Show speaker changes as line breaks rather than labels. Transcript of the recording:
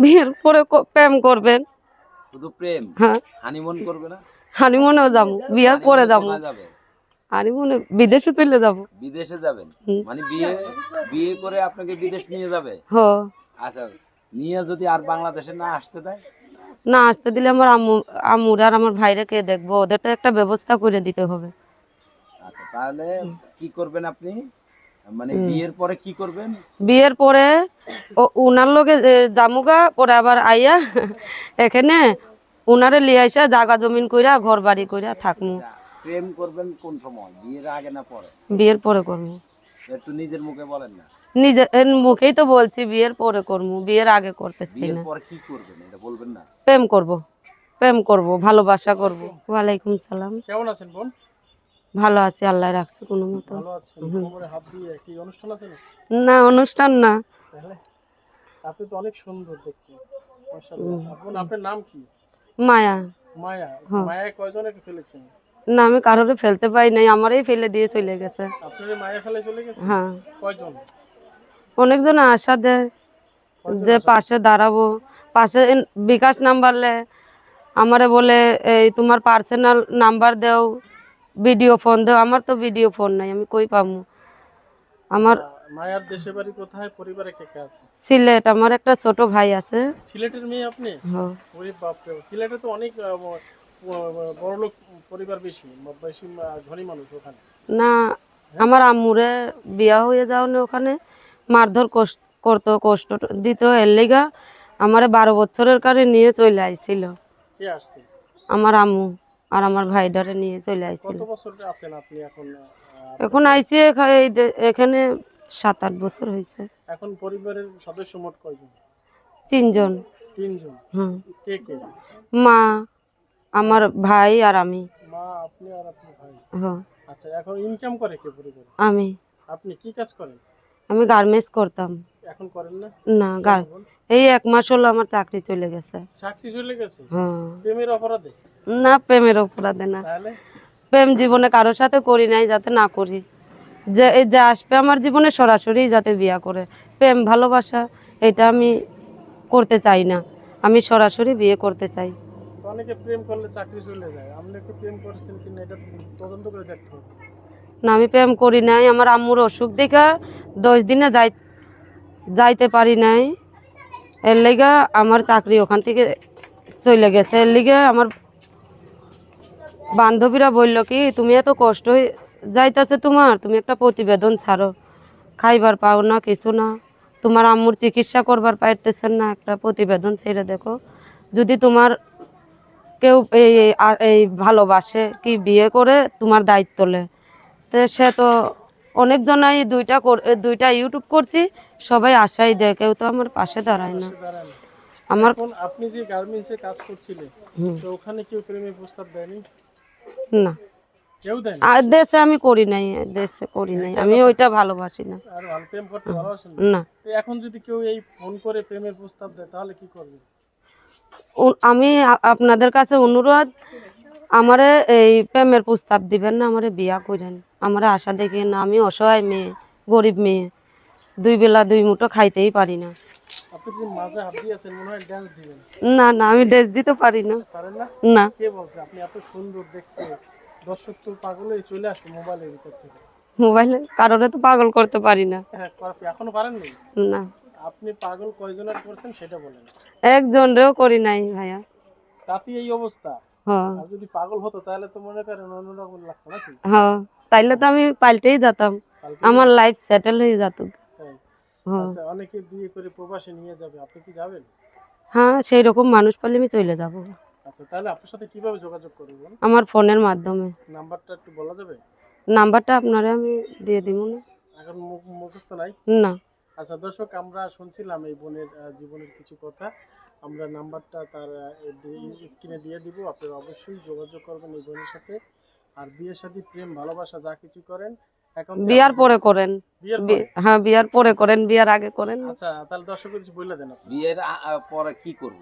বিয়ের পরে প্রেম করবেন।
শুধু প্রেম?
হ্যাঁ।
হানিমুন করবে না?
হানিমুনেও যাব বিয়ের পরে যাব। হানিমুনে বিদেশে চলে যাব।
বিদেশে যাবেন? মানে বিয়ে বিয়ে করে আপনাকে বিদেশ নিয়ে যাবে?
হ।
আচ্ছা নিয়ে যদি আর বাংলাদেশে না আসতে দেয়?
না আসতে দিলে আমার আম্মু আম্মুর আর আমার ভাইরা কে দেখব? ওদের তো একটা ব্যবস্থা করে দিতে হবে।
আচ্ছা তাহলে কি করবেন আপনি? মানে বিয়ের পরে কি করবেন?
বিয়ের পরে উনার লগে জামুগা পরে আবার আইয়া এখানে উনারে লিয়ে আইসা জাগা জমিন কইরা ঘর বাড়ি কইরা থাকমু।
আচ্ছা, প্রেম করবেন কোন সময়? বিয়ের আগে না পরে?
বিয়ের পরে করব
একটু নিজের মুখে বলেন না।
নিজে এর মুখেই তো বলছি বিয়ের পরে করব বিয়ের আগে করতে চাই
বিয়ের
না।
পরে কি করবেন? এটা বলবেন না।
প্রেম করব প্রেম করব ভালোবাসা করব। ওয়ালাইকুম সালাম।
কেমন আছেন বোন?
ভালো আছি আল্লাহ রাখছে কোনো মতো।
না
অনুষ্ঠান না।
আপনি তো অনেক সুন্দর দেখতে। আপনার নাম কি?
মায়া।
মায়া।
হ্যাঁ।
মায়া কয়জনকে ফেলেছেন?
না আমি কারোরে ফেলতে পাই নাই আমারই ফেলে দিয়ে চলে গেছে।
আপনার মায়া ফেলে চলে গেছে?
হ্যাঁ।
কয়জন?
অনেকজন আশা দেয় যে পাশে দাঁড়াবো। পাশে বিকাশ নাম্বার লে আমারে বলে এই তোমার পার্সোনাল নাম্বার দেও। ভিডিও ফোন দাও আমার তো ভিডিও ফোন নাই আমি কই পাবো আমার
মায়ার দেশে বাড়ি কোথায়? পরিবারে কে কাজ
সিলেট আমার একটা ছোট ভাই আছে।
সিলেটের মেয়ে আপনি?
হ্যাঁ।
ওরে বাপরে সিলেটে তো অনেক বড় লোক পরিবার বেশি বেশি ধনী মানুষ ওখানে।
না আমার আম্মুরে বিয়া হয়ে যাও না ওখানে মারধর কষ্ট করতো কষ্ট দিত এর লিগা আমার বারো বছরের কারে নিয়ে চলে আইছিল। আমার আম্মু। আর আমার ভাইডারে নিয়ে চলে আইছিল।
কত বছর আছেন আপনি এখন
আইছি এখানে সাত আট বছর হয়েছে
এখন পরিবারের সদস্য মোট কয়জন?
তিনজন।
তিনজন।
হুম।
কে কে?
মা আমার ভাই আর আমি।
মা আপনি আর আপনার ভাই?
হ্যাঁ।
আচ্ছা এখন ইনকাম করে কে পরিবারে?
আমি।
আপনি কি কাজ করেন?
আমি গার্মেন্টস করতাম।
এখন করেন না?
না গার এই এক মাস হলো আমার চাকরি চলে গেছে।
চাকরি চলে গেছে?
হ্যাঁ।
প্রেমের অপরাধে?
না প্রেমের অপরাধে না। প্রেম জীবনে কারোর সাথে করি নাই যাতে না করি। যে এই যে আসবে আমার জীবনে সরাসরি যাতে বিয়া করে। প্রেম ভালোবাসা এটা আমি করতে চাই না। আমি সরাসরি বিয়ে করতে চাই।
অনেকে প্রেম করলে চাকরি চলে যায়। আপনি কি প্রেম করেছেন কিনা এটা তদন্ত করে দেখতে হবে।
না আমি প্রেম করি নাই। আমার আম্মুর অসুখ দেখা দশ দিনে যাই যাইতে পারি নাই। এর লেগে আমার চাকরি ওখান থেকে চলে গেছে। এর লিগে আমার বান্ধবীরা বলল কি তুমি এত কষ্ট যাইতেছে তোমার তুমি একটা প্রতিবেদন ছাড়ো। খাইবার পাও না কিছু না। তোমার আম্মুর চিকিৎসা করবার পাইতেছেন না একটা প্রতিবেদন ছেড়ে দেখো। যদি তোমার কেউ এই এই- ভালোবাসে কি বিয়ে করে তোমার দায়িত্ব লে। তো সে তো অনেকজনাই দুইটা দুইটা ইউটিউব করছি সবাই আশাই দেয় কেউ তো আমার পাশে দাঁড়ায় না। আমার
আপনি যে গার্মেন্টসে কাজ করছিলেন তো ওখানে কেউ প্রেমের প্রস্তাব দেয়নি?
না। আর দেশে আমি করি নাই দেশে করি নাই। আমি ওইটা ভালোবাসি না।
না?
না।
এখন যদি কেউ এই ফোন করে প্রেমের প্রস্তাব দেয় তাহলে কি করবে?
আমি আপনাদের কাছে অনুরোধ আমারে এই প্রেমের প্রস্তাব দিবেন না আমারে বিয়া করেন। আমারে আশা দেখেন না আমি অসহায় মেয়ে গরিব মেয়ে। দুই বেলা দুই মুঠো খাইতেই পারি না।
ড্যান্স
না না আমি ড্রেস দিতে পারি না।
না? কে বলছে? আপনি এত সুন্দর দেখতে। দর্শক তো পাগল চলে আসবে মোবাইলের ভিতর থেকে।
মোবাইলে কারোরে তো পাগল করতে পারি না।
হ্যাঁ এখনও পারেননি?
না।
আপনি পাগল কয়জনের করছেন সেটা বলেন।
একজনরেও করি নাই ভাইয়া।
তাতে এই অবস্থা।
হ্যাঁ
যদি পাগল হতো তাহলে তো মনে করেন অন্যরকম লাগতো নাকি?
হ্যাঁ তাইলে তো আমি পাল্টেই যেতাম। আমার লাইফ সেটেল হয়ে যেত
আচ্ছা অনেকে বিয়ে করে প্রবাসে নিয়ে যাবে আপনি কি যাবেন?
হ্যাঁ সেই রকম মানুষ পেলে আমি চলে যাব।
আচ্ছা তাহলে আপনার সাথে কীভাবে যোগাযোগ করবেন
আমার ফোনের মাধ্যমে।
নাম্বারটা একটু বলা যাবে?
নাম্বারটা আপনারে আমি দিয়ে দিব না।
এখন মুখ- মুখস্থ নাই?
না।
আচ্ছা দর্শক আমরা শুনছিলাম এই বোনের জীবনের কিছু কথা। আমরা নাম্বারটা তার স্ক্রিনে দিয়ে দিব। আপনারা অবশ্যই যোগাযোগ করবেন এই বোনের সাথে। আর বিয়ের সাথে প্রেম ভালোবাসা যা কিছু করেন এখন
বিয়ার পরে করেন। হ্যাঁ বিয়ার পরে করেন বিয়ার আগে করেন।
আচ্ছা তাহলে দর্শক কিছু বলে দেন
বিয়ের পরে কি করব?